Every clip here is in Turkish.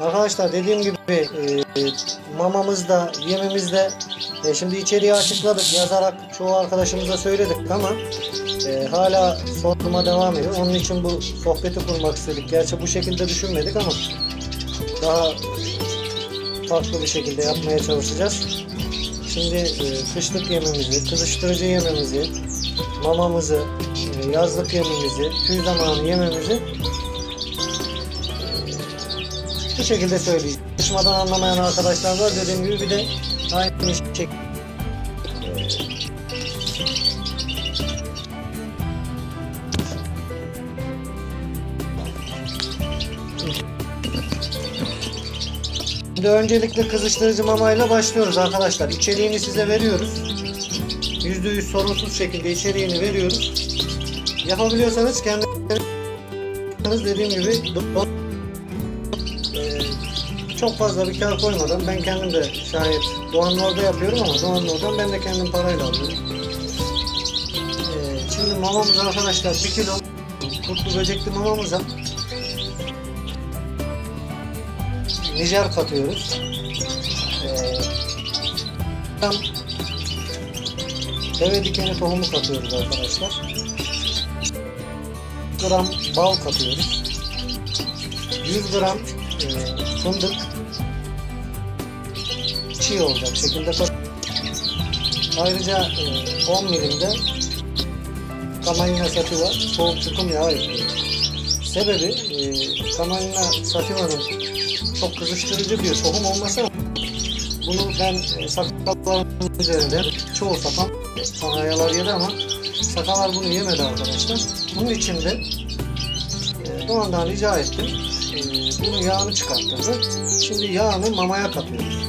Arkadaşlar dediğim gibi e, mamamızda, yemimizde e, şimdi içeriği açıkladık yazarak çoğu arkadaşımıza söyledik ama e, hala soruma devam ediyor. Onun için bu sohbeti kurmak istedik. Gerçi bu şekilde düşünmedik ama daha farklı bir şekilde yapmaya çalışacağız. Şimdi e, kışlık yemimizi, kızıştırıcı yemimizi, mamamızı, e, yazlık yemimizi, tüy zamanı yemimizi bu şekilde söyleyeceğim. Konuşmadan anlamayan arkadaşlar var. Dediğim gibi bir de aynı şekilde Şimdi öncelikle kızıştırıcı mamayla başlıyoruz arkadaşlar. İçeriğini size veriyoruz. %100 sorunsuz şekilde içeriğini veriyoruz. Yapabiliyorsanız kendiniz dediğim gibi çok fazla bir kar koymadan ben kendim de şayet Doğan'ın orada yapıyorum ama Doğan'ın oradan ben de kendim parayla alıyorum. Ee, şimdi mamamız arkadaşlar 1 kilo kurtlu böcekli mamamıza Nijer katıyoruz. Ee, deve dikeni tohumu katıyoruz arkadaşlar. gram bal katıyoruz. 100 gram e, fındık çiğ olacak şekilde Ayrıca e, 10 milimde kamalina sativa soğuk sıkım yağı ekliyoruz. Sebebi e, kamalina sativa'nın çok kızıştırıcı bir tohum olması bunu ben e, sakalların üzerinde çoğu sakal sanayiler yedi ama sakallar bunu yemedi arkadaşlar. Bunun için de e, Doğan'dan rica ettim. E, bunun yağını çıkarttırdı. Şimdi yağını mamaya katıyoruz.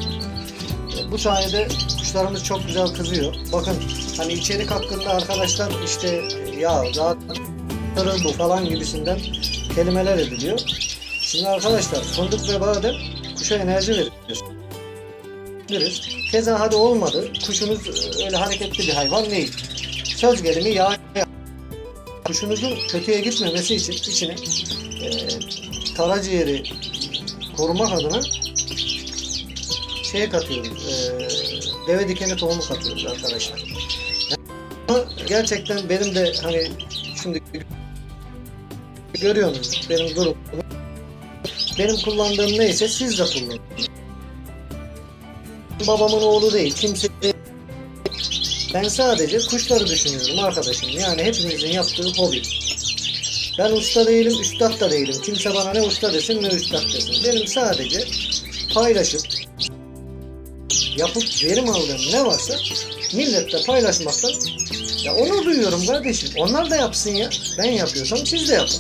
E, bu sayede kuşlarımız çok güzel kızıyor. Bakın hani içerik hakkında arkadaşlar işte ya rahat bu falan gibisinden kelimeler ediliyor. Şimdi arkadaşlar fındık ve badem kuşa enerji verir. Keza hadi olmadı. Kuşunuz öyle hareketli bir hayvan değil. Söz gelimi yağ kuşunuzun kötüye gitmemesi için içine e, karaciğeri korumak adına şey katıyoruz. E, deve dikeni tohumu katıyoruz arkadaşlar. Ama gerçekten benim de hani şimdi görüyorsunuz benim durumu. Benim kullandığım neyse siz de kullanın. Babamın oğlu değil, kimse. Ben sadece kuşları düşünüyorum arkadaşım. Yani hepimizin yaptığı hobi. Ben usta değilim, üstad da değilim. Kimse bana ne usta desin ne üstad desin. Benim sadece paylaşıp yapıp verim aldığım ne varsa milletle paylaşmaktan ya onur duyuyorum kardeşim. Onlar da yapsın ya. Ben yapıyorsam siz de yapın.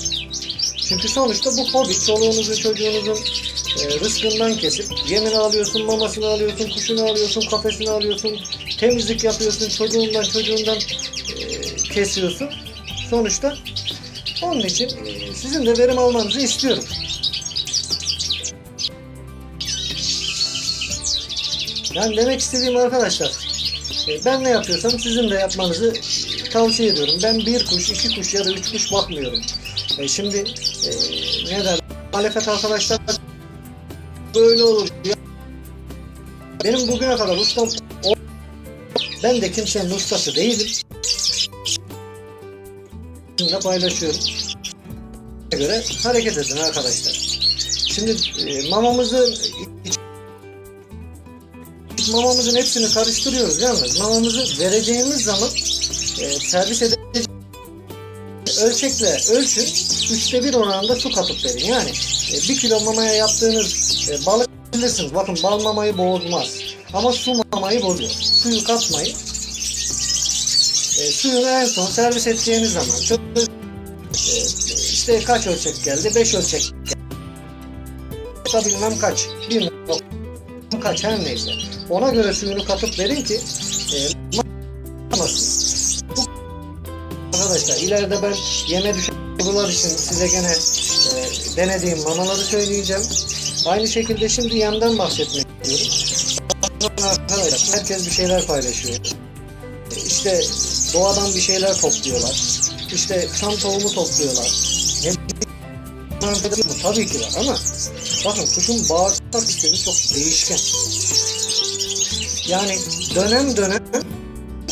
Çünkü sonuçta bu hobi. Çoluğunuzun çocuğunuzun e, rızkından kesip yemini alıyorsun, mamasını alıyorsun, kuşunu alıyorsun, kafesini alıyorsun, temizlik yapıyorsun, çocuğundan çocuğundan e, kesiyorsun. Sonuçta onun için e, sizin de verim almanızı istiyorum. Yani demek istediğim arkadaşlar, e, ben ne yapıyorsam sizin de yapmanızı tavsiye ediyorum. Ben bir kuş, iki kuş ya da üç kuş bakmıyorum. E, şimdi e, ne der? Muhalefet arkadaşlar böyle olur. Benim bugüne kadar ustam ben de kimsenin ustası değilim. Sizinle paylaşıyorum. Göre hareket edin arkadaşlar. Şimdi e, mamamızı mamamızın hepsini karıştırıyoruz yalnız. Mamamızı vereceğimiz zaman e, servis edeceğimiz ölçekle ölçün. Üçte bir oranında su katıp verin. Yani e, bir kilo mamaya yaptığınız e, balık bilirsiniz. Bakın bal mamayı bozmaz. Ama su mamayı bozuyor. Suyu katmayın. E, suyunu en son servis edeceğiniz zaman çok e, işte kaç ölçek geldi? 5 ölçek geldi. Bilmem kaç. Bir kaç her neyse. Ona göre suyunu katıp verin ki e, Arkadaşlar ileride ben yeme düşen sorular için size gene e, denediğim mamaları söyleyeceğim. Aynı şekilde şimdi yemden bahsetmek istiyorum. Arkadaşlar herkes bir şeyler paylaşıyor. İşte doğadan bir şeyler topluyorlar. İşte çam tohumu topluyorlar. Tabii ki var ama bakın kuşun bağırsak sistemi çok değişken. Yani dönem dönem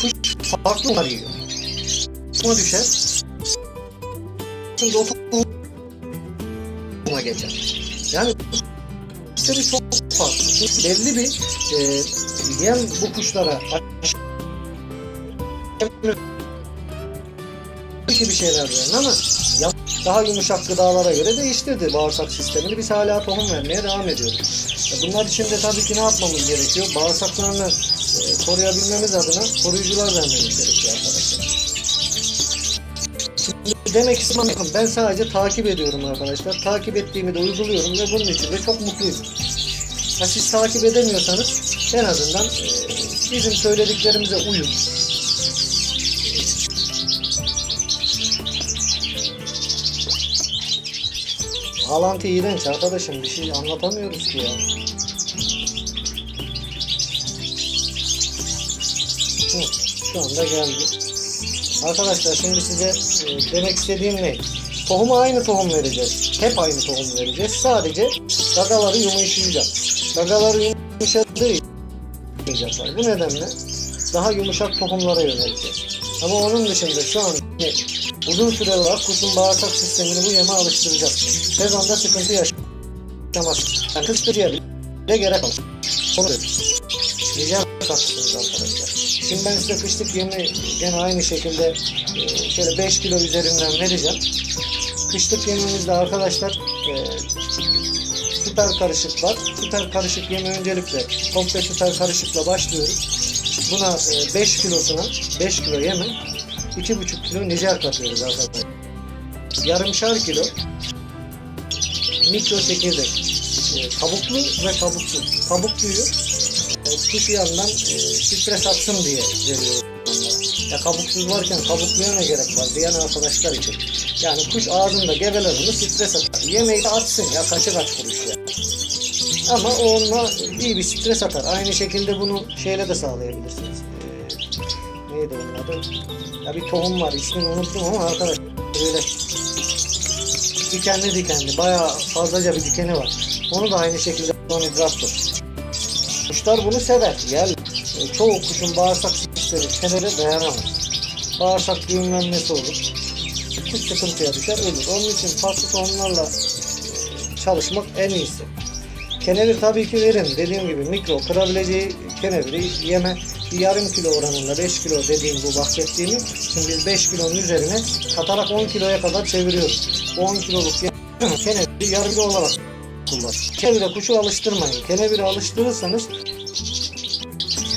kuş farklı arıyor. Buna düşer. Şimdi o topluma geçer. Yani sistemi çok farklı. Şimdi belli bir e, yem bu kuşlara ki bir şeyler verin ama daha yumuşak gıdalara göre değiştirdi bağırsak sistemini. Biz hala tohum vermeye devam ediyoruz. E, Bunlar için de tabii ki ne yapmamız gerekiyor? Bağırsaklarını e, koruyabilmemiz adına koruyucular vermemiz gerekiyor arkadaşlar. Şimdi demek istediğim bakın ben sadece takip ediyorum arkadaşlar. Takip ettiğimi de uyguluyorum ve bunun için de çok mutluyum. Ha siz takip edemiyorsanız en azından e, bizim söylediklerimize uyun. Bağlantı iğrenç arkadaşım bir şey anlatamıyoruz ki ya. Şu anda geldi. Arkadaşlar şimdi size e, demek istediğim ne? Tohuma aynı tohum vereceğiz. Hep aynı tohum vereceğiz. Sadece gagaları yumuşayacak. Gagaları yumuşadığı için yumuşayacaklar. Bu nedenle daha yumuşak tohumlara yöneleceğiz. Ama onun dışında şu an uzun süre olarak kuşun bağırsak sistemini bu yeme alıştıracak. Sezonda sıkıntı yaşamaz. Yani kıstırıya bile gerek yok. Onu katkısınız arkadaşlar. Şimdi ben size kışlık yemi gene aynı şekilde e, şöyle 5 kilo üzerinden vereceğim. Kışlık yemimizde arkadaşlar e, süper karışık var. Süper karışık yemi öncelikle komple süper karışıkla başlıyoruz. Buna 5 kilosuna 5 kilo yeme 2,5 kilo nijer katıyoruz arkadaşlar. Yarımşar kilo mikro çekirdek. E, kabuklu ve kabuksuz. Kabukluyu kuş yandan e, stres atsın diye veriyoruz. Ya kabuksuz varken kabukluya ne gerek var diyen arkadaşlar için. Yani kuş ağzında geveler bunu stres atar. Yemeği de atsın ya kaçı kaç kuruş ya. Ama onunla iyi bir stres atar. Aynı şekilde bunu şeyle de sağlayabilirsiniz. Ee, neydi onun adı? Ya bir tohum var ismini unuttum ama arkadaş böyle dikenli dikenli bayağı fazlaca bir dikeni var. Onu da aynı şekilde hidrattır. Kuşlar bunu sever. E, Çoğu kuşun bağırsak sistemi kenara dayanamaz. Bağırsak düğümlenmesi olur. Bir sıkıntıya düşer ölür. Onun için farklı tohumlarla e, çalışmak en iyisi. Kenevir tabii ki verin. Dediğim gibi mikro kırabileceği keneviri yeme yarım kilo oranında 5 kilo dediğim bu bahsettiğimi şimdi biz 5 kilonun üzerine katarak 10 kiloya kadar çeviriyoruz. Bu 10 kiloluk keneviri yarım kilo olarak kullan. Kenevire kuşu alıştırmayın. Kenevire alıştırırsanız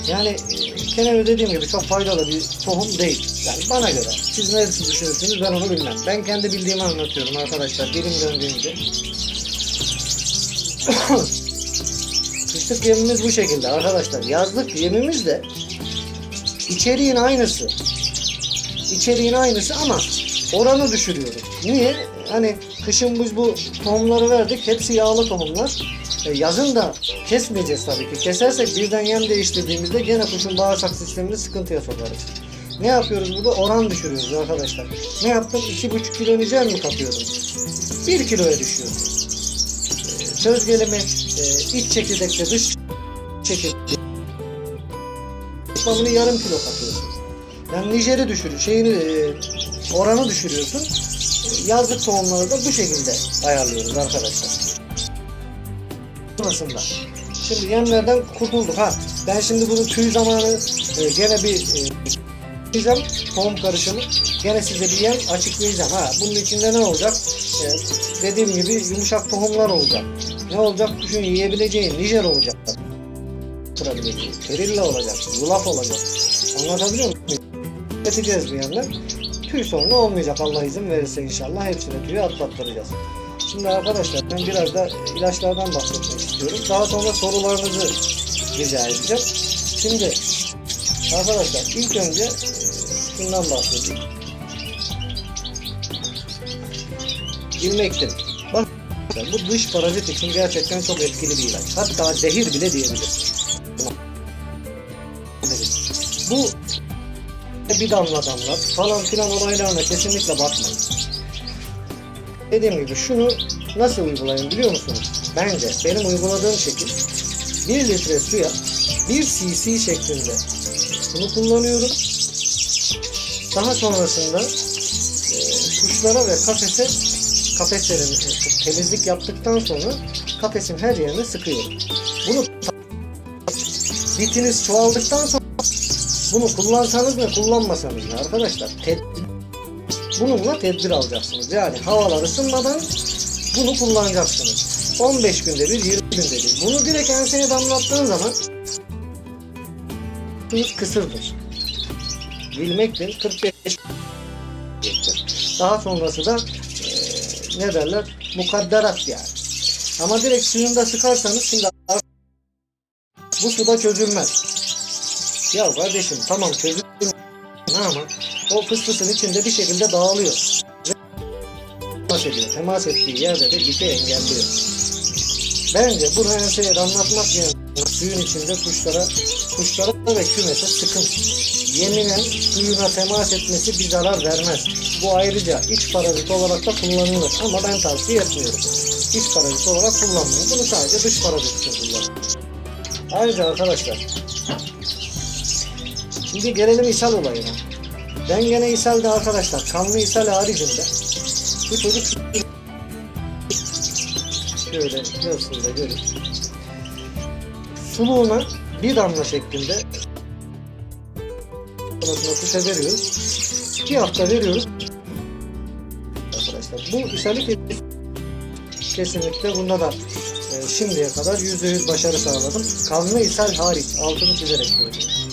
yani e, kenevir dediğim gibi çok faydalı bir tohum değil. Yani bana göre. Siz neresi düşünürsünüz ben onu bilmem. Ben kendi bildiğimi anlatıyorum arkadaşlar. Dilim döndüğünce. Kışlık yemimiz bu şekilde arkadaşlar. Yazlık yemimiz de içeriğin aynısı. İçeriğin aynısı ama oranı düşürüyoruz. Niye? Hani kışın biz bu tohumları verdik. Hepsi yağlı tohumlar. E, yazın da kesmeyeceğiz tabii ki. Kesersek birden yem değiştirdiğimizde gene kuşun bağırsak sistemini sıkıntıya sokarız. Ne yapıyoruz burada? Oran düşürüyoruz arkadaşlar. Ne yaptım? 2,5 kilo nicer mi katıyorum? 1 kiloya düşüyor. E, söz gelimi e, iç çekirdekte dış çekirdek bunu yarım kilo katıyorsun. Yani Nijer'i düşürüyor, şeyini e, oranı düşürüyorsun. E, Yazlık tohumları da bu şekilde ayarlıyoruz arkadaşlar. Sonrasında. Şimdi yemlerden kurtulduk ha. Ben şimdi bunu tüy zamanı e, gene bir e, tohum karışımı. Gene size bir yem açıklayacağım. Ha bunun içinde ne olacak? E, dediğim gibi yumuşak tohumlar olacak. Ne olacak? Kuşun yiyebileceği Nijer olacak. Kırabileceği. Perilla olacak. Yulaf olacak. Anlatabiliyor muyum? Üreteceğiz bir yandan. Tüy sorunu olmayacak Allah izin verirse inşallah. Hepsine tüyü atlattıracağız. Şimdi arkadaşlar ben biraz da ilaçlardan bahsetmek istiyorum. Daha sonra sorularınızı rica edeceğim. Şimdi arkadaşlar ilk önce şundan bahsedeyim. İlmektin. Bak bu dış parazit için gerçekten çok etkili bir ilaç. Hatta zehir bile diyebiliriz. Bir damla damla falan filan olaylarına kesinlikle bakmayın. Dediğim gibi şunu nasıl uygulayın biliyor musunuz? Bence benim uyguladığım şekil 1 litre suya 1 cc şeklinde bunu kullanıyorum. Daha sonrasında e, kuşlara ve kafese kafeslerin e, temizlik yaptıktan sonra kafesin her yerine sıkıyorum. Bunu bitiniz çoğaldıktan sonra bunu kullansanız ne kullanmasanız ne arkadaşlar ted- bununla tedbir alacaksınız. Yani havalar ısınmadan bunu kullanacaksınız. 15 günde bir, 20 günde bir. Bunu direkt enseye damlattığın zaman suyunuz kısırdır. Bilmektir 45 daha sonrası da e, ne derler mukadderat yani. Ama direkt suyunda sıkarsanız şimdi bu suda çözülmez. Ya kardeşim tamam çözülmez ama o fıstısın içinde bir şekilde dağılıyor. Temas ediyor. Temas ettiği yerde de dike engelliyor. Bence bunu enseye damlatmak yerine suyun içinde kuşlara kuşlara ve kümese sıkın. Yeminen suyuna temas etmesi bir zarar vermez. Bu ayrıca iç parazit olarak da kullanılır ama ben tavsiye etmiyorum. İç parazit olarak kullanmayın. Bunu sadece dış parazit için kullanın. Ayrıca arkadaşlar Şimdi gelelim ishal olayına. Ben gene ishalde arkadaşlar kanlı ishal haricinde bu çocuk şöyle görsün de görün. Suluğuna bir damla şeklinde sonrasında kuşa veriyoruz. Bir hafta veriyoruz. Arkadaşlar bu ishali kes- kesinlikle bunda da e, şimdiye kadar %100 başarı sağladım. Kanlı ishal hariç altını çizerek söylüyorum.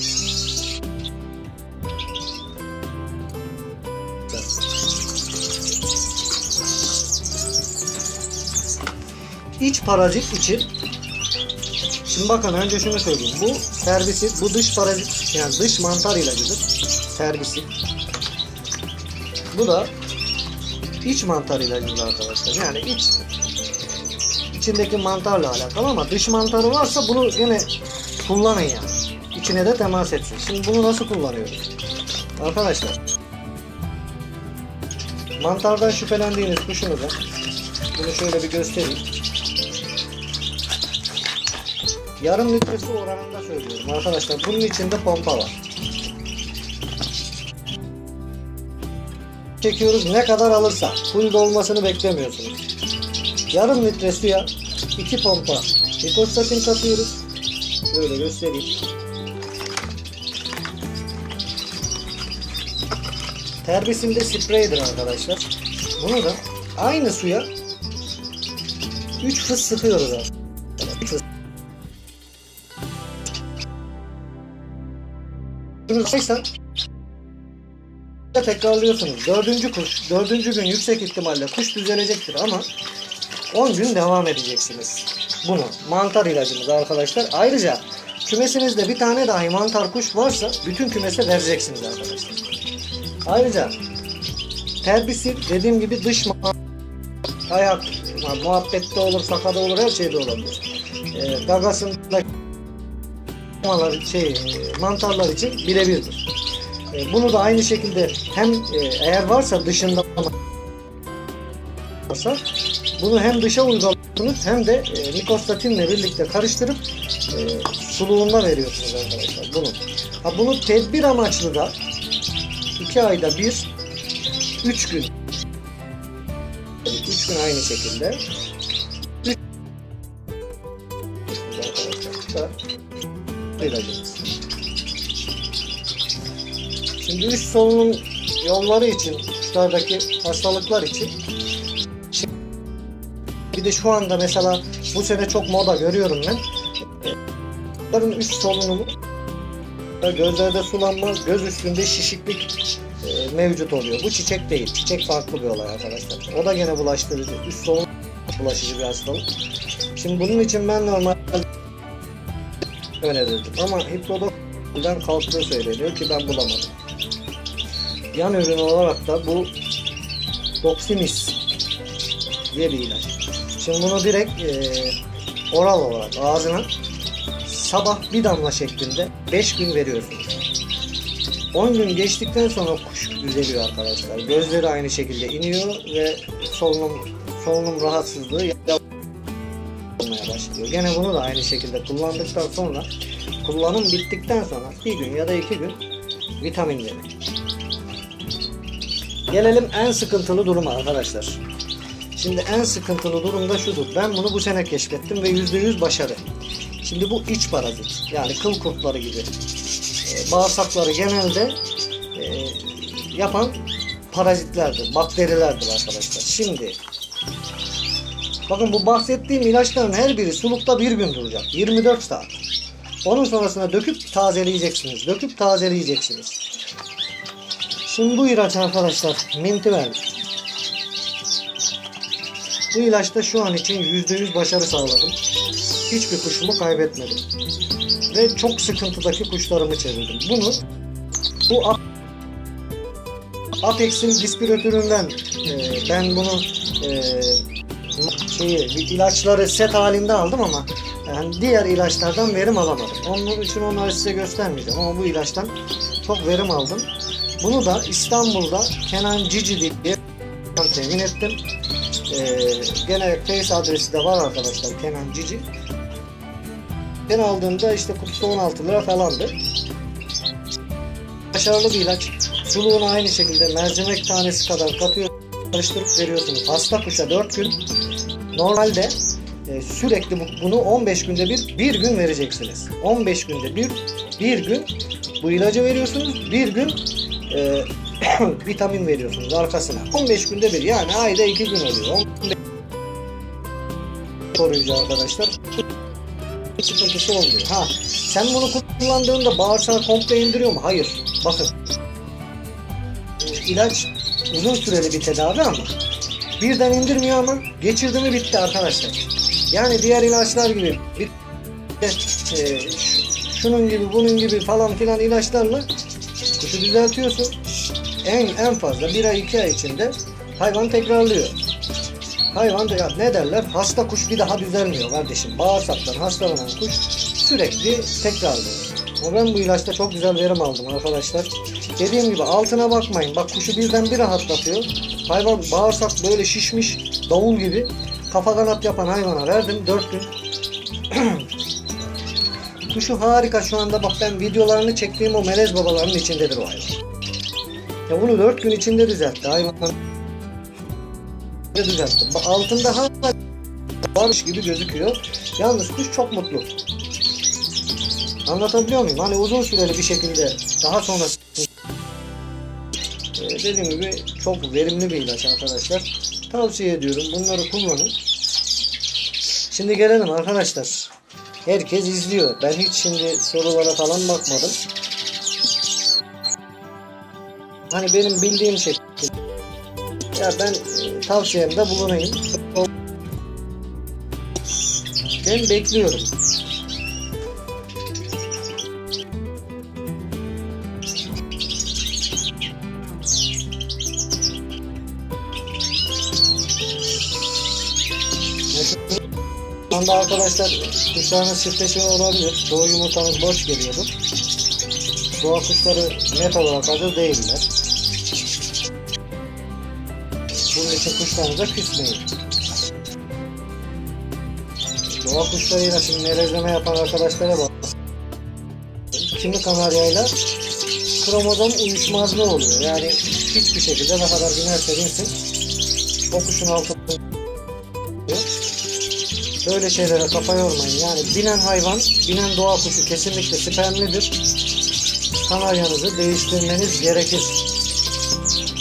İç parazit için Şimdi bakın önce şunu söyleyeyim. Bu serbisit, bu dış parazit yani dış mantar ilacıdır. Serbisit. Bu da iç mantar ilacıdır arkadaşlar. Yani iç içindeki mantarla alakalı ama dış mantarı varsa bunu gene kullanın yani. İçine de temas etsin. Şimdi bunu nasıl kullanıyoruz? Arkadaşlar mantardan şüphelendiğiniz kuşunuza bunu şöyle bir göstereyim. Yarım litresi oranında söylüyorum arkadaşlar. Bunun içinde pompa var. Çekiyoruz ne kadar alırsa. Full dolmasını beklemiyorsunuz. Yarım litre suya iki pompa nikostatin katıyoruz. Böyle göstereyim. Terbisinde spreydir arkadaşlar. Bunu da aynı suya 3 fıs sıkıyoruz arkadaşlar. Sıksan tekrarlıyorsunuz. Dördüncü kuş, dördüncü gün yüksek ihtimalle kuş düzelecektir ama 10 gün devam edeceksiniz. Bunu mantar ilacımız arkadaşlar. Ayrıca kümesinizde bir tane dahi mantar kuş varsa bütün kümese vereceksiniz arkadaşlar. Ayrıca terbisi dediğim gibi dış ayak muhabbette olur, sakada olur, her şeyde olabilir. E, gagasında malar, şey, e, mantarlar için birebirdir. E, bunu da aynı şekilde hem e, eğer varsa dışında varsa bunu hem dışa uyguluyorsunuz hem de mikostatinle birlikte karıştırıp e, suluğunda veriyorsunuz arkadaşlar bunu. Ha, bunu tedbir amaçlı da 2 ayda bir 3 gün 3 gün aynı şekilde ayıracağız. Şimdi üst solunum yolları için, kuşlardaki hastalıklar için bir de şu anda mesela bu sene çok moda görüyorum ben. Kuşların üst solunumu gözlerde sulanma, göz üstünde şişiklik e, mevcut oluyor. Bu çiçek değil. Çiçek farklı bir olay arkadaşlar. O da gene bulaştırıcı. Üst solunum bulaşıcı bir hastalık. Şimdi bunun için ben normal önerirdim. Ama Hiprodok'dan kalktığı söyleniyor ki ben bulamadım. Yan ürün olarak da bu Doximis diye bir ilaç. Şimdi bunu direkt e, oral olarak ağzına sabah bir damla şeklinde 5 gün veriyorsunuz. 10 gün geçtikten sonra kuş düzeliyor arkadaşlar. Gözleri aynı şekilde iniyor ve solunum solunum rahatsızlığı olmaya başlıyor. Gene bunu da aynı şekilde kullandıktan sonra kullanım bittikten sonra bir gün ya da iki gün vitaminleri. Gelelim en sıkıntılı duruma arkadaşlar. Şimdi en sıkıntılı durum da şudur. Ben bunu bu sene keşfettim ve %100 başarı. Şimdi bu iç parazit. Yani kıl kurtları gibi. Ee, bağırsakları genelde e, yapan parazitlerdir, bakterilerdir arkadaşlar. Şimdi bakın bu bahsettiğim ilaçların her biri sulukta bir gün duracak. 24 saat. Onun sonrasında döküp tazeleyeceksiniz. Döküp tazeleyeceksiniz. Şimdi bu ilaç arkadaşlar Mintivel. Bu ilaçta şu an için %100 başarı sağladım. Hiçbir kuşumu kaybetmedim. Ve çok sıkıntıdaki kuşlarımı çevirdim. Bunu bu Ap- Apex'in dispiratöründen e, ben bunu e, şeyi, ilaçları set halinde aldım ama yani diğer ilaçlardan verim alamadım. Onun için onları size göstermeyeceğim ama bu ilaçtan çok verim aldım. Bunu da İstanbul'da Kenan Cici diye temin ettim. Ee, gene face adresi de var arkadaşlar Kenan Cici. Ben aldığımda işte kutusu 16 lira falandı. Başarılı bir ilaç. Suluğunu aynı şekilde mercimek tanesi kadar katıyor, karıştırıp veriyorsunuz. Hasta kuşa 4 gün. Normalde e, sürekli bu- bunu 15 günde bir, bir gün vereceksiniz. 15 günde bir, bir gün bu ilacı veriyorsunuz. Bir gün e, vitamin veriyorsunuz arkasına. 15 günde bir yani ayda 2 gün oluyor. 15 koruyucu arkadaşlar. Sıkıntısı olmuyor. Ha, sen bunu kullandığında bağırsağı komple indiriyor mu? Hayır. Bakın. İlaç uzun süreli bir tedavi ama birden indirmiyor ama geçirdi mi bitti arkadaşlar. Yani diğer ilaçlar gibi bir e, şunun gibi bunun gibi falan filan ilaçlarla kuşu düzeltiyorsun. En en fazla bir ay iki ay içinde hayvan tekrarlıyor. Hayvan da ne derler? Hasta kuş bir daha düzelmiyor kardeşim. Bağırsaktan hastalanan kuş sürekli tekrarlıyor. Ama ben bu ilaçta çok güzel verim aldım arkadaşlar. Dediğim gibi altına bakmayın. Bak kuşu birden bir rahatlatıyor. Hayvan bağırsak böyle şişmiş davul gibi. Kafa kanat yapan hayvana verdim 4 gün. Kuşu harika şu anda bak ben videolarını çektiğim o melez babaların içindedir o hayvan. Ya bunu 4 gün içinde düzeltti hayvan. düzeltti. Bak altında hala varmış gibi gözüküyor. Yalnız kuş çok mutlu. Anlatabiliyor muyum? Hani uzun süreli bir şekilde daha sonra dediğim gibi çok verimli bir ilaç arkadaşlar. Tavsiye ediyorum. Bunları kullanın. Şimdi gelelim arkadaşlar. Herkes izliyor. Ben hiç şimdi sorulara falan bakmadım. Hani benim bildiğim şekilde. Ya ben e, tavsiyemde bulunayım. Ben bekliyorum. Şu anda arkadaşlar kuşlarınız çiftleşme olabilir. Çoğu yumurtanız boş geliyordur. Doğa kuşları net olarak hazır değiller. Bunun için kuşlarınıza küsmeyin. Doğa kuşlarıyla şimdi melezleme yapan arkadaşlara bak. Kimi kanaryayla kromozom uyuşmazlığı oluyor. Yani hiçbir şekilde ne kadar binerse binsin o kuşun altında Böyle şeylere kafa yormayın. Yani binen hayvan, binen doğa kuşu kesinlikle spermlidir. Kanaryanızı değiştirmeniz gerekir.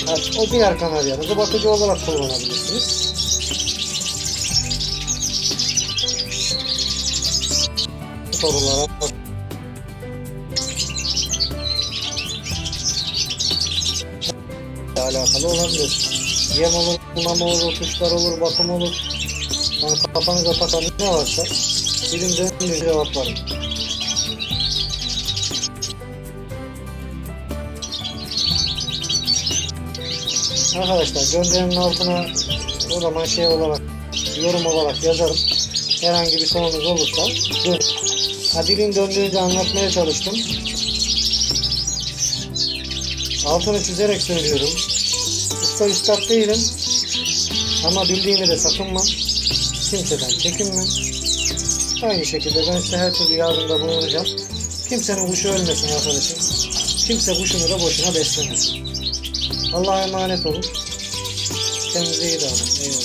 Evet, o diğer kanaryanızı bakıcı olarak kullanabilirsiniz. Sorulara bak- alakalı olabilir. Yem olur, mama olur, kuşlar olur, bakım olur. Yani kafanıza takan ne varsa bilim dönünce cevaplarım. Arkadaşlar gönderinin altına o zaman şey olarak yorum olarak yazarım. Herhangi bir sorunuz olursa dur. Ha dilim döndüğünce anlatmaya çalıştım. Altını çizerek söylüyorum. Usta üstad değilim. Ama bildiğimi de sakınmam. Kimseden çekinmem. Aynı şekilde ben size her türlü yardımda bulunacağım. Kimsenin kuşu ölmesin arkadaşım. Kimse kuşunu da boşuna beslemesin. Allah'a emanet olun. Kendinize iyi davranın. Eyvallah.